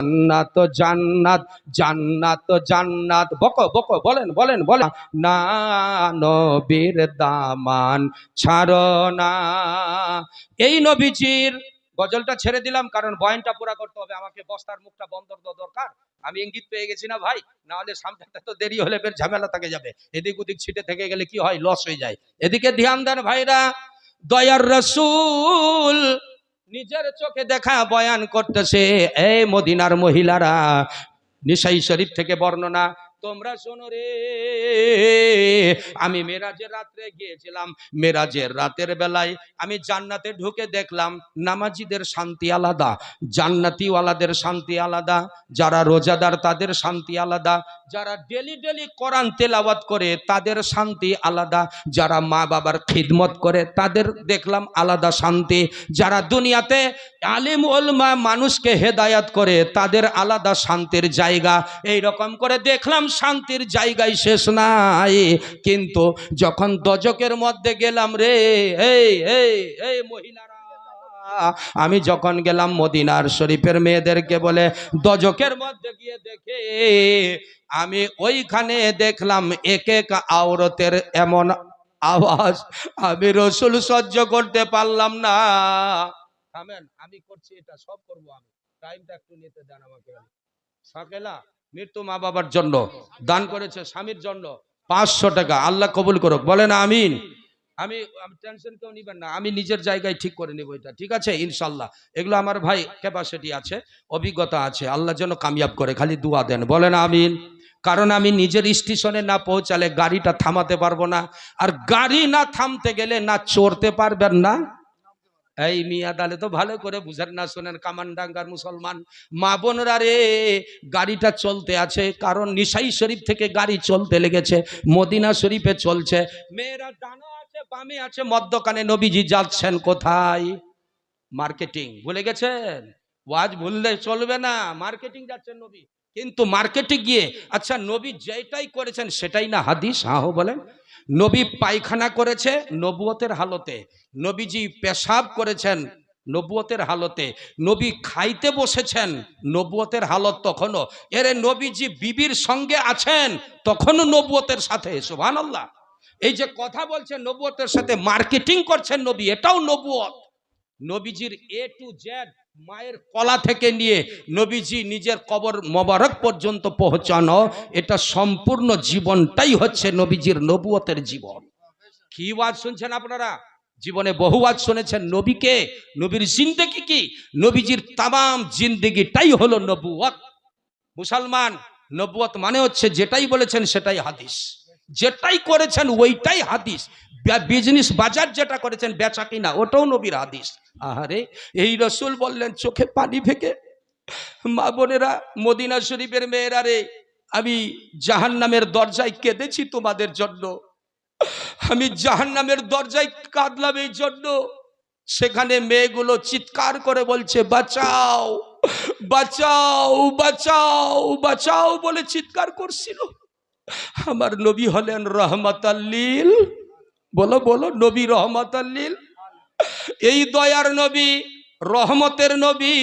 জান্নাত জান্নাত জান্নাত জান্নাত। বকো বকো, বলেন বলেন বলেন। না, নবীর দামান, ছাড়ো না। এই নবীজির গজলটা ছেড়ে দিলাম, কারণ বয়ানটা পুরা করতে হবে। আমাকে বস্তার মুখটা বন্ধ দরকার। আমি ইঙ্গিত পেয়ে গেছি না ভাই? না হলে সামনেটা তো দেরি হলে বের ঝামেলা থাকে যাবে। এদিক ওদিক ছিটে থেকে গেলে কি হয়? লস হয়ে যায়। এদিকে ধ্যান দেন ভাইরা। দয়ার রসুল নিজের চোখে দেখা বয়ান করতেছে এই মদিনার মহিলারা নিশাই শরীফ থেকে বর্ণনা তোমরা শোনো রে। আমি মেরাজের রাত্রে গিয়েছিলাম। মেরাজের রাতের বেলায় আমি জান্নাতে ঢুকে দেখলাম নামাজিদের শান্তি আলাদা, জান্নাতিওয়ালাদের শান্তি আলাদা, যারা রোজাদার তাদের শান্তি আলাদা, যারা ডেলি ডেলি কোরআন তেলাওয়াত করে তাদের শান্তি আলাদা, যারা মা বাবার খিদমত করে তাদের দেখলাম আলাদা শান্তি, যারা দুনিয়াতে আলিম ওলমা মানুষকে হেদায়াত করে তাদের আলাদা শান্তির জায়গা। এই রকম করে দেখলাম শান্তির জায়গায় শেষ নাই। কিন্তু যখন দজকের মধ্যে গেলাম রে, এই এই এই মহিলারা, আমি যখন গেলাম মদিনার শরীফের মেয়েদেরকে বলে, দজকের মধ্যে গিয়ে দেখে, আমি ওইখানে দেখলাম এক এক আওরতের এমন আওয়াজ, আমি রসুল সহ্য করতে পারলাম না। আমি করছি এটা, সব করব আমি। টাইমটা একটু নিতে দেন আমাকে। সাকেলা মৃত্যু মা বাবার জন্য, দান করেছে স্বামীর জন্য পাঁচশো টাকা। আল্লাহ কবুল করুক। বলেন আমিন। আমি আমি টেনশন কেউ নিবেন না। আমি নিজের জায়গায় ঠিক করে নেব এটা। ঠিক আছে? ইনশাল্লাহ। এগুলো আমার ভাই ক্যাপাসিটি আছে, অভিজ্ঞতা আছে। আল্লাহ যেন কামিয়াব করে। খালি দুয়া দেন। বলেন আমিন। কারণ আমি নিজের স্টেশনে না পৌঁছালে গাড়িটা থামাতে পারব না। আর গাড়ি না থামতে গেলে না চড়তে পারবেন না। এই মিয়া দালে তো ভালো করে বুঝেন না, শোনেন, কামানডাঙ্গার মুসলমান। মা বোনরা রে, গাড়িটা চলতে আছে, কারণ নিশাই শরীফ থেকে গাড়ি চলতে লেগেছে, মদিনা শরীফে চলছে। মেয়েরা ডানা আছে, বামে আছে, মদ্যকানে নবীজি যাচ্ছেন কোথায়? মার্কেটিং, ভুলে গেছেন? ওয়াজ ভুললে চলবে না, মার্কেটিং যাচ্ছেন নবী। কিন্তু মার্কেটে গিয়ে আচ্ছা নবী যেটাই করেছেন সেটাই না হাদিস? হাহ বলেন। নবী পায়খানা করেছে নবুয়তের হালতে। নবীজি পেশাব করেছেন নবুয়তের হালতে। নবী খাইতে বসেছেন নবুয়তের হালত তখনও। এরে নবীজি বিবির সঙ্গে আছেন, তখনও নবুয়তের সাথে। সোভান আল্লাহ এই যে কথা বলছেন, নবুয়তের সাথে মার্কেটিং করছেন নবী, এটাও নবুয়ত। নবীজির এ টু জেড মায়ের কলা থেকে নিয়ে নবীজি নিজের কবর মোবারক পর্যন্ত পৌঁছানো, এটা সম্পূর্ণ জীবনটাই হচ্ছে নবীজির নবুয়তের জীবন। কি ওয়াজ শুনছেন আপনারা? জীবনে বহু ওয়াজ শুনেছেন নবীকে, নবীর জিন্দেগি কি? নবীজির তামাম জিন্দেগিটাই হলো নবুয়ত। মুসলমান, নবুয়ত মানে হচ্ছে যেটাই বলেছেন সেটাই হাদিস। যেটাই করেছেন ওইটাই হাদিস। বিজনেস বাজার যেটা করেছেন, বেচা কিনা, ওটাও নবীর হাদিস। আহারে, এই রসুল বললেন, চোখে পানি ফেকে, মা বোনেরা, মদিনা শরীফের মেয়েরা রে, আমি জাহান নামের দরজায় কেঁদেছি তোমাদের জন্য। আমি জাহান নামের দরজায় কাঁদলাম এই জন্য। সেখানে মেয়েগুলো চিৎকার করে বলছে, বাঁচাও বাঁচাও বাঁচাও বাঁচাও বলে চিৎকার করছিল। আমার নবী হলেন রহমত আল্লিল বলো বলো, নবী রহমত আল্লিল এই দয়ার নবী, রহমতের নবী,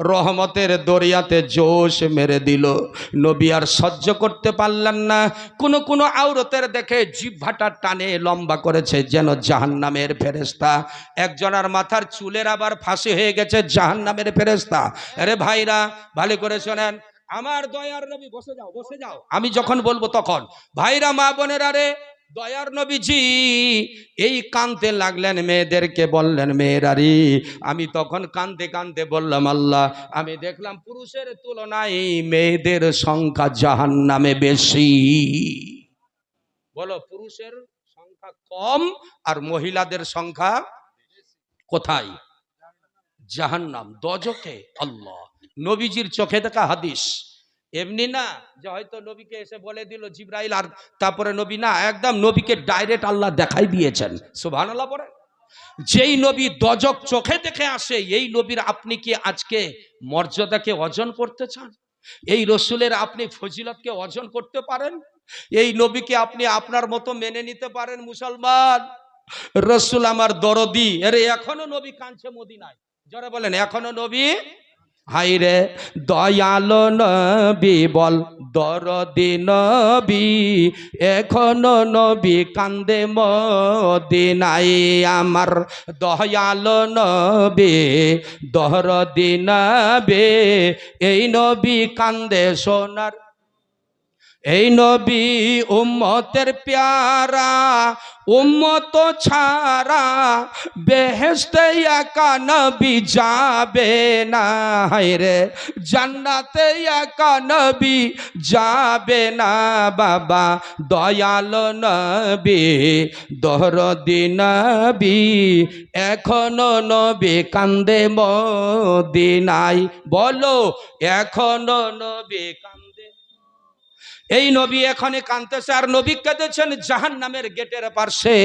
রহমতের দরিয়াতে জোশ মেরে দিল। নবী আর সহ্য করতে পারলেন না। কোনো কোনো আওরতের দেখে জিভাটা টানে, লম্বা করেছে, যেন জাহান্নামের ফেরেস্তা একজনের মাথার চুলের আবার ফাঁসি হয়ে গেছে, জাহান্নামের ফেরেস্তা আরে ভাইরা, ভালো করে শোনেন। আমার দয়ার নবী, বসে যাও বসে যাও। আমি যখন বলব তখন। ভাইরা, মা বোনেরা রে দয়ার নবীজি, এই কানতে লাগলেন মেয়েদেরকে, বললেন, মেয়েরারি, আমি তখন কানতে কানতে বললাম, আল্লাহ, আমি দেখলাম পুরুষের তুলনায় মেয়েদের সংখ্যা জাহান নামে বেশি। বলো, পুরুষের সংখ্যা কম আর মহিলাদের সংখ্যা কোথায়? জাহান্নাম, দজকে, আল্লাহ। নবীজির চোখে দেখা হাদিস। এমনি না যে হয়তো নবীকে এসে বলে দিল, জিব্রাইল আর তারপরে নবী না, একদম নবীকে ডাইরেক্ট আল্লাহ দেখাই দিয়েছেন। সুবহান আল্লাহ পরে যেই নবী দজক চোখে দেখে আসে, এই নবীর আপনি কি আজকে মর্যাদাকে অর্জন করতে চান? এই রসুলের আপনি ফজিলতকে অর্জন করতে পারেন? এই নবীকে আপনি আপনার মতো মেনে নিতে পারেন, মুসলমান? রসুল আমার দরদি আরে এখনও নবী কাঁদছে মদিনায়। যারা বলেন, এখনও নবী হাইরে দয়াল নবী বল, দরদি নবী, এখন নবী কান্দে মদিনাই আমার। দয়াল নবী, দরদি নবী, এই নবী কান্দে সোনার এই নবী উম্মতের প্যারা, উম্মত ছাড়া বেহেস্তে একা নবী যাবে না। রে, জান্নাতে একা নবী যাবে না। বাবা, দয়াল নবী দহরদি নবী, এখনও নবী কান্দে মদিনাই বলো, এখনও নবী কান্দে এই নবী এখনই কানতেছে আর নবী কেঁদেছেন জাহান নামের গেটের পাশে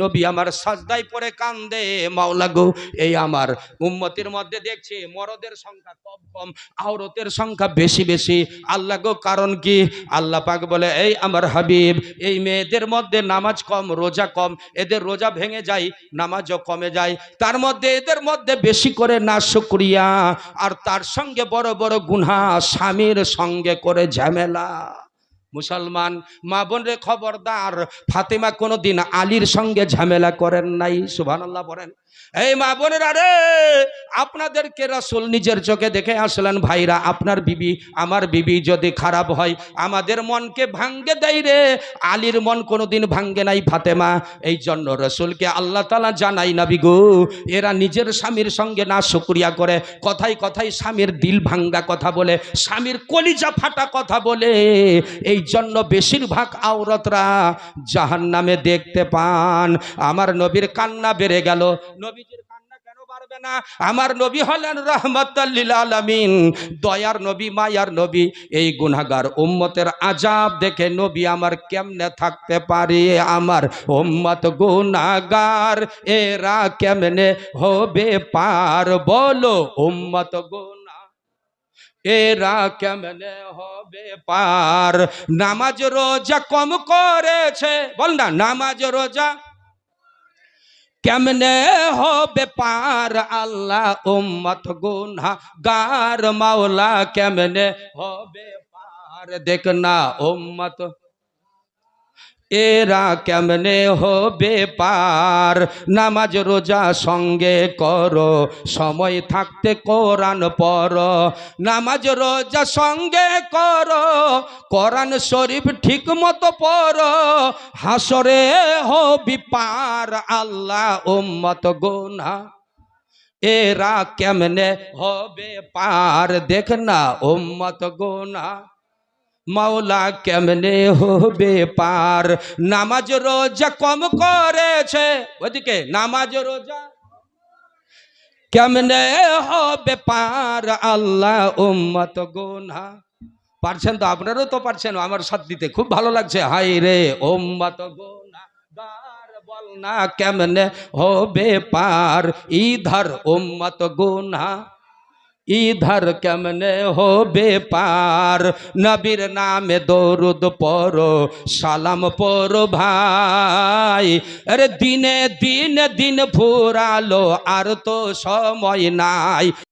নবী আমার সাজদাই পরে কান্দে, মাওলা গো, এই আমার উম্মতির মধ্যে দেখছি মরদের সংখ্যা কম কম, আওরতের সংখ্যা বেশি বেশি। আল্লাহ গো, কারণ কি? আল্লাহ পাক বলে, এই আমার হাবিব, এই মেয়েদের মধ্যে নামাজ কম, রোজা কম, এদের রোজা ভেঙে যায়, নামাজও কমে যায়। তার মধ্যে এদের মধ্যে বেশি করে না শুক্রিয়া, আর তার সঙ্গে বড় বড় গুনহা স্বামীর সঙ্গে করে ঝামেলা। মুসলমান, মা বোনরে খবরদার। ফাতেমা কোনোদিন আলীর সঙ্গে ঝামেলা করেন নাই, সুবহানাল্লাহ বলেন। এই মা বোনের আরে আপনাদেরকে রাসূল নিজের চোখে দেখে আসলেন, ভাইরা, আপনার বিবি, আমার বিবি যদি খারাপ হয়, আমাদের মনকে ভাঙ্গে দেয় রে। আলীর মন কোনোদিন ভাঙ্গে নাই, ফাতেমা। এই জন্য রসুলকে আল্লাহ তালা জানাই না বিগু এরা নিজের স্বামীর সঙ্গে না শুক্রিয়া করে কথাই কথাই স্বামীর দিল ভাঙ্গা কথা বলে, স্বামীর কলিজা ফাটা কথা বলে। এই জন্য বেশিরভাগ আওরতরা জাহান নামে দেখতে পান। আমার নবীর কান্না বেড়ে গেল। নবীজির কান্না কেন বাড়বে না? আমার নবী হলেন আলামিন। দয়ার নবী, মায়ার নবী, এই গুনাগার উম্মতের আজাব দেখে নবী আমার কেমনে থাকতে পারে? আমার উম্মত গুনাগার এরা কেমনে হবে পার বলো, উম্মত গুনা এরা কেমনে হবে পার? নামাজ রোজা কম করেছে। বল না, নামাজ রোজা কেমনে হবে পার? আল্লাহ উম্মত গুনা গার মাওলা কেমনে হবে পার? দেখ না উম্মত এরা কেমনে হবে পার? নামাজ, রোজা সঙ্গে করো, সময় থাকতে কোরআন পর নামাজ, রোজা সঙ্গে করো, কোরআন শরীফ ঠিক মতো পড়। হাসরে হবি পার আল্লাহ উম্মত গোনা। এরা কেমনে হবে পার? দেখ না উম্মত গোনা। মাওলা কেমনে হবে পার? নামাজ রোজা কম করেছে। ওদিকে নামাজ রোজা কেমনে হবে পার? আল্লাহ উম্মত গোনা পারছেন তো? আপনারও তো পারছেন। আমার সাথ দিতে খুব ভালো লাগছে। হাই রে উম্মত গোনা কেমনে হবে পার? ইধর উম্মত গোনা ইধর কেমনে হবে পার? নবীর নামে দরুদ পড়ো, সালাম পড়ো ভাই। আরে দিনে দিন দিন ফুরালো আর তো সময় নাই।